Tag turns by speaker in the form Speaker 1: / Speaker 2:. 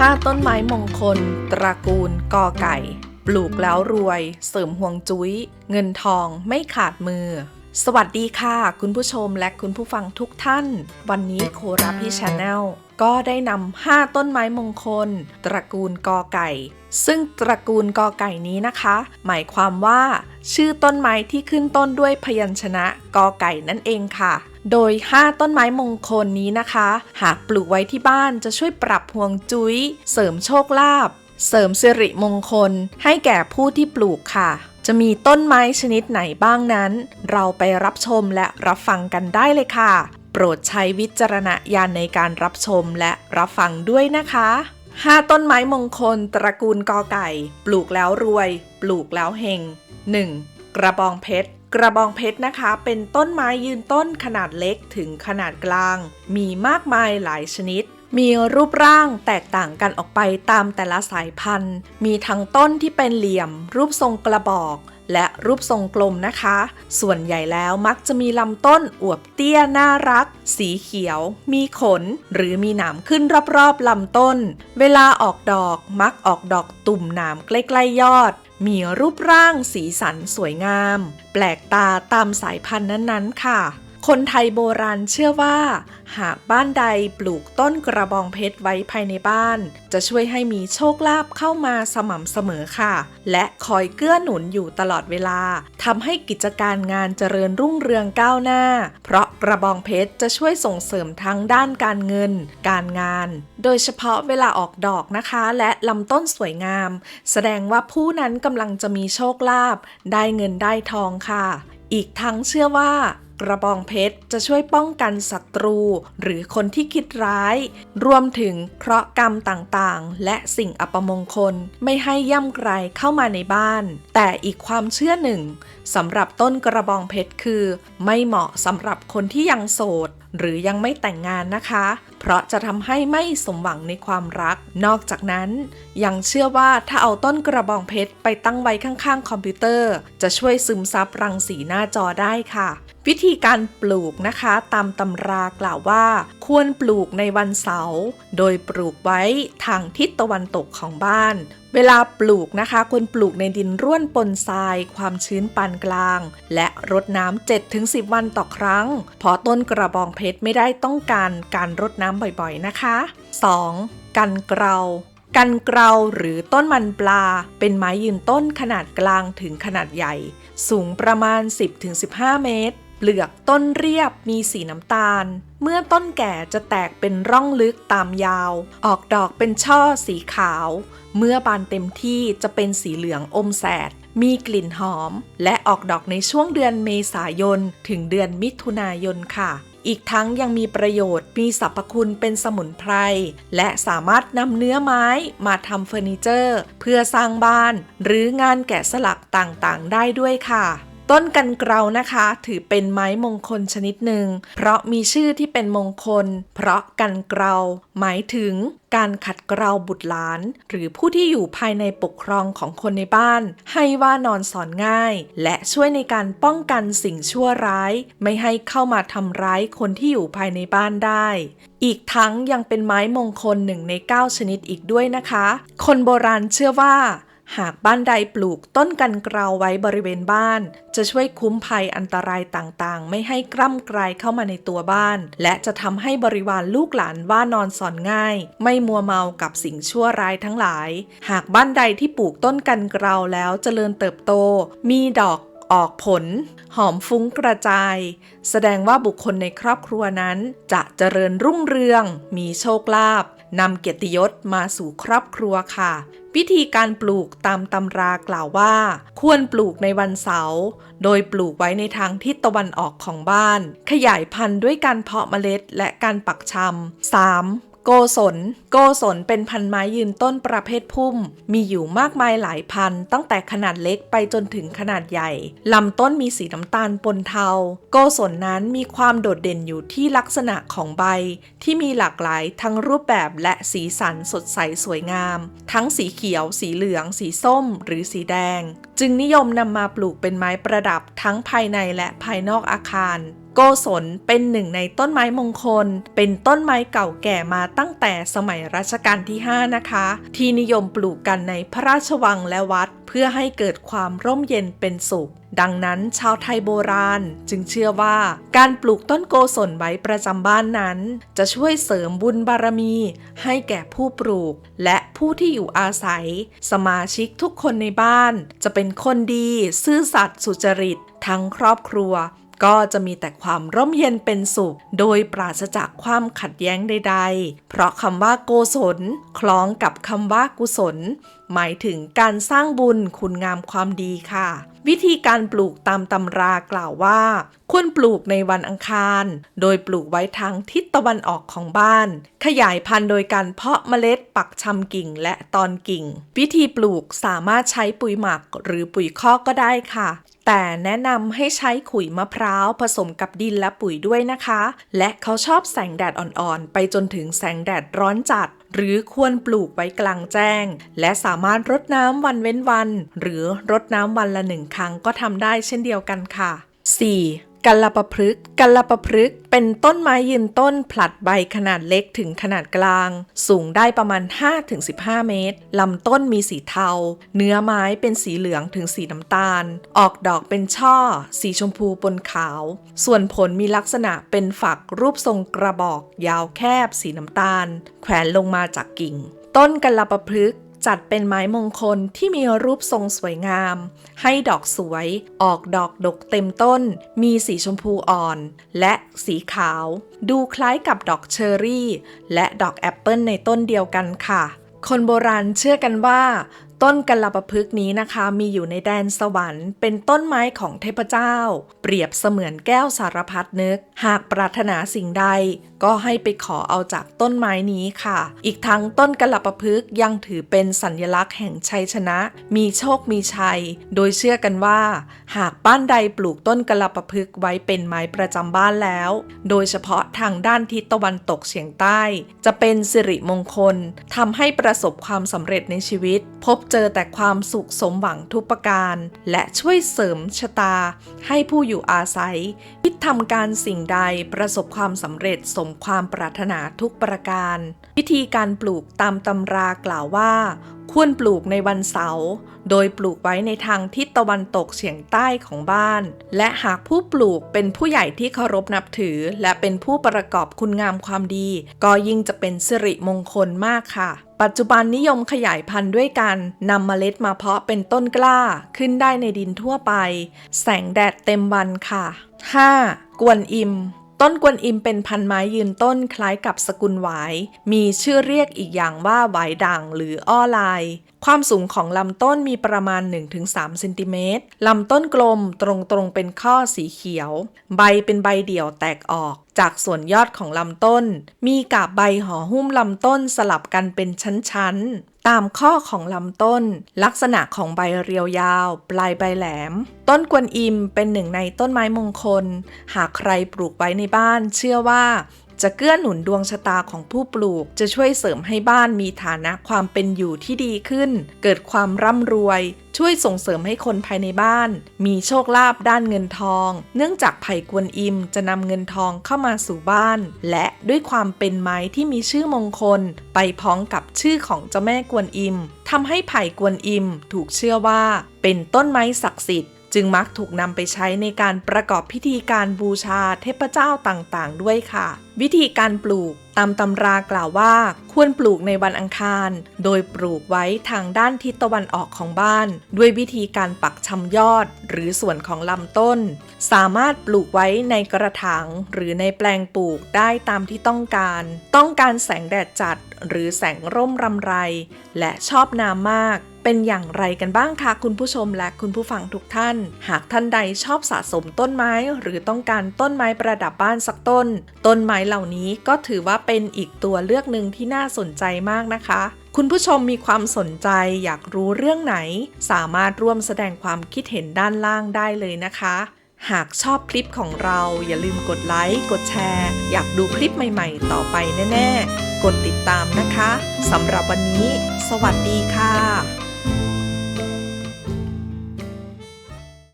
Speaker 1: 5ต้นไม้มงคล ตระกูลกอไก่ ปลูกแล้วรวย เสริมห่วงจุ้ย เงินทองไม่ขาดมือ สวัสดีค่ะ คุณผู้ชมและคุณผู้ฟังทุกท่าน วันนี้โคราพี่ชาแนลก็ได้นำ5ต้นไม้มงคล ตระกูลกอไก่ ซึ่งตระกูลกอไก่นี้นะคะ หมายความว่า ชื่อต้นไม้ที่ขึ้นต้นด้วยพยัญชนะกอไก่นั่นเองค่ะ โดย 5 ต้นไม้มงคลนี้นะคะ หากปลูกไว้ที่บ้านจะช่วยปรับห่วงจุ้ย เสริมโชคลาภเสริมสิริมงคล ให้แก่ผู้ที่ปลูกค่ะ จะมีต้นไม้ชนิดไหนบ้างนั้น เราไปรับชมและรับฟังกันได้เลยค่ะ โปรดใช้วิจารณญาณในการรับชมและรับฟังด้วยนะคะ 5 ต้นไม้มงคล ตระกูลกอไก่ ปลูกแล้วรวย ปลูกแล้วเฮง 1. กระบองเพชร กระบองเพชรนะคะ เป็นต้นไม้ยืนต้นขนาดเล็กถึงขนาดกลาง มีมากมายหลายชนิด มีรูปร่างแตกต่างกันออกไปตามแต่ละสายพันธุ์ มีทั้งต้นที่เป็นเหลี่ยม รูปทรงกระบอก และรูปทรงกลมนะคะ ส่วนใหญ่แล้วมักจะมีลำต้นอวบเตี้ยน่ารัก สีเขียว มีขน หรือมีหนามขึ้นรอบๆลำต้น เวลาออกดอกมักออกดอกตุ่มหนามใกล้ๆยอด มีรูปร่างสีสันสวยงาม แปลกตาตามสายพันธุ์นั้นๆ ค่ะ คนไทยโบราณเชื่อว่า หากบ้านใดปลูกต้นกระบองเพชรไว้ภายในบ้าน จะช่วยให้มีโชคลาภเข้ามาสม่ำเสมอค่ะ และคอยเกื้อหนุนอยู่ตลอดเวลาทำให้กิจการงานเจริญรุ่งเรืองก้าวหน้า เพราะกระบองเพชรจะช่วยส่งเสริมทั้งด้านการเงิน การงาน โดยเฉพาะเวลาออกดอกนะคะ และลำต้นสวยงาม แสดงว่าผู้นั้นกำลังจะมีโชคลาภได้เงินได้ทองค่ะ อีกทั้งเชื่อว่า กระบองเพชรจะช่วยป้องกันศัตรู หรือคนที่คิดร้าย รวมถึงเคราะห์กรรมต่างๆ และสิ่งอัปมงคลไม่ให้ย่ำไกลเข้ามาในบ้าน แต่อีกความเชื่อหนึ่งสำหรับต้นกระบองเพชรคือ ไม่เหมาะสำหรับคนที่ยังโสด หรือยังไม่แต่งงานนะคะ เพราะจะทำให้ไม่สมหวังในความรัก นอกจากนั้น ยังเชื่อว่าถ้าเอาต้นกระบองเพชรไปตั้งไว้ข้างๆ คอมพิวเตอร์ จะช่วยซึมซับรังสีหน้าจอได้ค่ะ วิธีการปลูกนะคะ ตามตำรากล่าวว่า ควรปลูกในวันเสาร์โดยปลูกไว้ทางทิศตะวันตกของบ้าน เวลาปลูกนะคะ ควรปลูกในดินร่วนปนทราย ความชื้นปานกลาง และรดน้ำ7-10 วันต่อครั้งเพราะต้นกระบองเพชรไม่ได้ต้องการการรดน้ำบ่อยๆนะคะ 2. กันเกลากันเกลาหรือต้นมันปลา เป็นไม้ยืนต้นขนาดกลางถึงขนาดใหญ่ สูงประมาณ 10-15 เมตร เปลือกต้นเรียบมีสีน้ำตาล เมื่อต้นแก่จะแตกเป็นร่องลึกตามยาว ออกดอกเป็นช่อสีขาว เมื่อบานเต็มที่จะเป็นสีเหลืองอมแสด มีกลิ่นหอม และออกดอกในช่วงเดือนเมษายน ถึงเดือนมิถุนายนค่ะอีกทั้งยังมีประโยชน์มีสรรพคุณเป็นสมุนไพร และสามารถนำเนื้อไม้มาทำเฟอร์นิเจอร์ เพื่อสร้างบ้าน หรืองานแกะสลักต่างๆ ได้ด้วยค่ะ ต้นกันเกลานะคะ ถือเป็นไม้มงคลชนิดหนึ่ง เพราะมีชื่อที่เป็นมงคล เพราะกันเกลาหมายถึงการขัดเกลาบุตรหลาน หรือผู้ที่อยู่ภายในปกครองของคนในบ้าน ให้ว่านอนสอนง่าย และช่วยในการป้องกันสิ่งชั่วร้าย ไม่ให้เข้ามาทำร้ายคนที่อยู่ภายในบ้านได้ อีกทั้งยังเป็นไม้มงคลหนึ่งใน 9 ชนิดอีกด้วยนะคะ คนโบราณเชื่อว่า หากบ้านใดปลูกต้นกันเกลาไว้บริเวณบ้าน จะช่วยคุ้มภัยอันตรายต่างๆ ไม่ให้กล้ำกลายเข้ามาในตัวบ้าน และจะทำให้บริวารลูกหลานว่านอนสอนง่าย ไม่มัวเมากับสิ่งชั่วร้ายทั้งหลาย หากบ้านใดที่ปลูกต้นกันเกลาแล้วเจริญเติบโต มีดอกออกผล หอมฟุ้งกระจาย แสดงว่าบุคคลในครอบครัวนั้น จะเจริญรุ่งเรือง มีโชคลาภ นำเกียรติยศมาสู่ครอบครัวค่ะ วิธีการปลูกตามตำรากล่าวว่า ควรปลูกในวันเสาร์โดยปลูกไว้ในทางทิศตะวันออกของบ้าน ขยายพันธุ์ด้วยการเพาะเมล็ดและการปักชำ 3. โกศล โกศลเป็นพันไม้ยืนต้นประเภทพุ่ม มีอยู่มากมายหลายพัน ตั้งแต่ขนาดเล็กไปจนถึงขนาดใหญ่ ลำต้นมีสีน้ำตาลปนเทา โกศลนั้นมีความโดดเด่นอยู่ที่ลักษณะของใบ ที่มีหลากหลายทั้งรูปแบบและสีสันสดใสสวยงาม ทั้งสีเขียว สีเหลือง สีส้ม หรือสีแดง จึงนิยมนำมาปลูกเป็นไม้ประดับทั้งภายในและภายนอกอาคาร โกศลเป็นหนึ่งในต้นไม้มงคล เป็นต้นไม้เก่าแก่มาตั้งแต่สมัยรัชกาลที่ 5 นะคะ ที่นิยมปลูกกันในพระราชวังและวัด เพื่อให้เกิดความร่มเย็นเป็นสุข ดังนั้นชาวไทยโบราณจึงเชื่อว่า การปลูกต้นโกศลไว้ประจำบ้านนั้น จะช่วยเสริมบุญบารมี ให้แก่ผู้ปลูก และผู้ที่อยู่อาศัย สมาชิกทุกคนในบ้าน จะเป็นคนดี ซื่อสัตย์สุจริต ทั้งครอบครัว ก็จะมีแต่ความร่มเย็นเป็นสุข โดยปราศจากความขัดแย้งใด ๆ เพราะคำว่าโกศล คล้องกับคำว่ากุศล หมายถึงการสร้างบุญคุณงามความดีค่ะ วิธีการปลูกตามตำรากล่าวว่า ควรปลูกในวันอังคาร โดยปลูกไว้ทางทิศตะวันออกของบ้าน ขยายพันธุ์โดยการเพาะเมล็ดปักชำกิ่งและตอนกิ่ง วิธีปลูกสามารถใช้ปุ๋ยหมักหรือปุ๋ยคอกก็ได้ค่ะ แต่แนะนำให้ใช้ขุยมะพร้าวผสมกับดินและปุ๋ยด้วยนะคะ และเขาชอบแสงแดดอ่อนๆ ไปจนถึงแสงแดดร้อนจัด หรือควรปลูกไว้กลางแจ้ง และสามารถรดน้ำวันเว้นวัน หรือรดน้ำวันละหนึ่งครั้งก็ทำได้เช่นเดียวกันค่ะ 4. กัลปพฤกษ์กัลปพฤกษ์เป็นต้นไม้ยืนต้นผลัดใบขนาดเล็กถึงขนาดกลาง สูงได้ประมาณ 5-15 เมตร ลำต้นมีสีเทา เนื้อไม้เป็นสีเหลืองถึงสีน้ำตาล ออกดอกเป็นช่อ สีชมพูปนขาว ส่วนผลมีลักษณะเป็นฝักรูปทรงกระบอก ยาวแคบ สีน้ำตาล แขวนลงมาจากกิ่ง ต้นกัลปพฤกษ์ จัดเป็นไม้มงคลที่มีรูปทรงสวยงาม ให้ดอกสวย ออกดอกดกเต็มต้น มีสีชมพูอ่อน และสีขาว ดูคล้ายกับดอกเชอร์รี่ และดอกแอปเปิลในต้นเดียวกันค่ะ คนโบราณเชื่อกันว่า ต้นกัลปะพฤกษ์นี้นะคะมีอยู่ในแดนสวรรค์ เป็นต้นไม้ของเทพเจ้า เปรียบเสมือนแก้วสารพัดนึก หากปรารถนาสิ่งใด ก็ให้ไปขอเอาจากต้นไม้นี้ค่ะ อีกทั้งต้นกัลปะพฤกษ์ยังถือเป็นสัญลักษณ์แห่งชัยชนะ มีโชคมีชัย โดยเชื่อกันว่า หากบ้านใดปลูกต้นกัลปะพฤกษ์ไว้เป็นไม้ประจำบ้านแล้ว โดยเฉพาะทางด้านทิศตะวันตกเฉียงใต้ จะเป็นสิริมงคลทำให้ประสบความสำเร็จในชีวิต พบเจอแต่ความสุขสมหวังทุกประการ และช่วยเสริมชะตา ให้ผู้อยู่อาศัย คิดทำการสิ่งใดประสบความสำเร็จสมความปรารถนาทุกประการ วิธีการปลูกตามตำรากล่าวว่า ควรปลูกในวันเสาร์ โดยปลูกไว้ในทางทิศตะวันตกเฉียงใต้ของบ้าน และหากผู้ปลูกเป็นผู้ใหญ่ที่เคารพนับถือ และเป็นผู้ประกอบคุณงามความดี ก็ยิ่งจะเป็นสิริมงคลมากค่ะ ปัจจุบันนิยมขยายพันธุ์ด้วยการนำเมล็ดมาเพาะเป็นต้นกล้าขึ้นได้ในดินทั่วไป แสงแดดเต็มวันค่ะ 5. กวนอิม ต้นกวนอิมเป็นพันไม้ยืนต้นคล้ายกับสกุลหวาย มีชื่อเรียกอีกอย่างว่าหวายด่างหรืออ้อลาย ความสูงของลำต้นมีประมาณ 1-3เซนติเมตรลำต้นกลมตรงๆเป็นข้อสีเขียว ใบเป็นใบเดี่ยวแตกออก จากส่วนยอดของลำต้น มีกาบใบห่อหุ้มลำต้นสลับกันเป็นชั้นๆ ตามข้อของลำต้น ลักษณะของใบเรียวยาว ปลายใบแหลม ต้นกวนอิมเป็นหนึ่งในต้นไม้มงคล หากใครปลูกไว้ในบ้าน เชื่อว่า จะเกื้อหนุนดวงชะตาของผู้ปลูก จะช่วยเสริมให้บ้านมีฐานะความเป็นอยู่ที่ดีขึ้น เกิดความร่ำรวย ช่วยส่งเสริมให้คนภายในบ้าน มีโชคลาภด้านเงินทอง เนื่องจากไผ่กวนอิมจะนำเงินทองเข้ามาสู่บ้าน และด้วยความเป็นไม้ที่มีชื่อมงคล ไปพ้องกับชื่อของเจ้าแม่กวนอิมทำให้ไผ่กวนอิมถูกเชื่อว่า เป็นต้นไม้ศักดิ์สิทธิ์ จึงมักถูกนำไปใช้ในการประกอบพิธีการบูชาเทพเจ้าต่างๆ ด้วยค่ะ วิธีการปลูกตามตำรากล่าวว่า ควรปลูกในวันอังคาร โดยปลูกไว้ทางด้านทิศตะวันออกของบ้าน ด้วยวิธีการปักชำยอด หรือส่วนของลำต้น สามารถปลูกไว้ในกระถางหรือในแปลงปลูกได้ตามที่ต้องการ ต้องการแสงแดดจัด หรือแสงร่มรำไร และชอบน้ำมาก เป็นอย่างไรกันบ้างคะคุณผู้ชมและคุณผู้ฟังทุกท่าน หากท่านใดชอบสะสมต้นไม้ หรือต้องการต้นไม้ประดับบ้านสักต้น ต้นไม้เหล่านี้ก็ถือว่าเป็นอีกตัวเลือกหนึ่งที่น่าสนใจมากนะคะคุณผู้ชมมีความสนใจอยากรู้เรื่องไหน สามารถร่วมแสดงความคิดเห็นด้านล่างได้เลยนะคะ หากชอบคลิปของเราอย่าลืมกดไลค์กดแชร์ อยากดูคลิปใหม่ๆ ต่อไปแน่ ๆ กดติดตามนะคะสำหรับวันนี้ สวัสดีค่ะ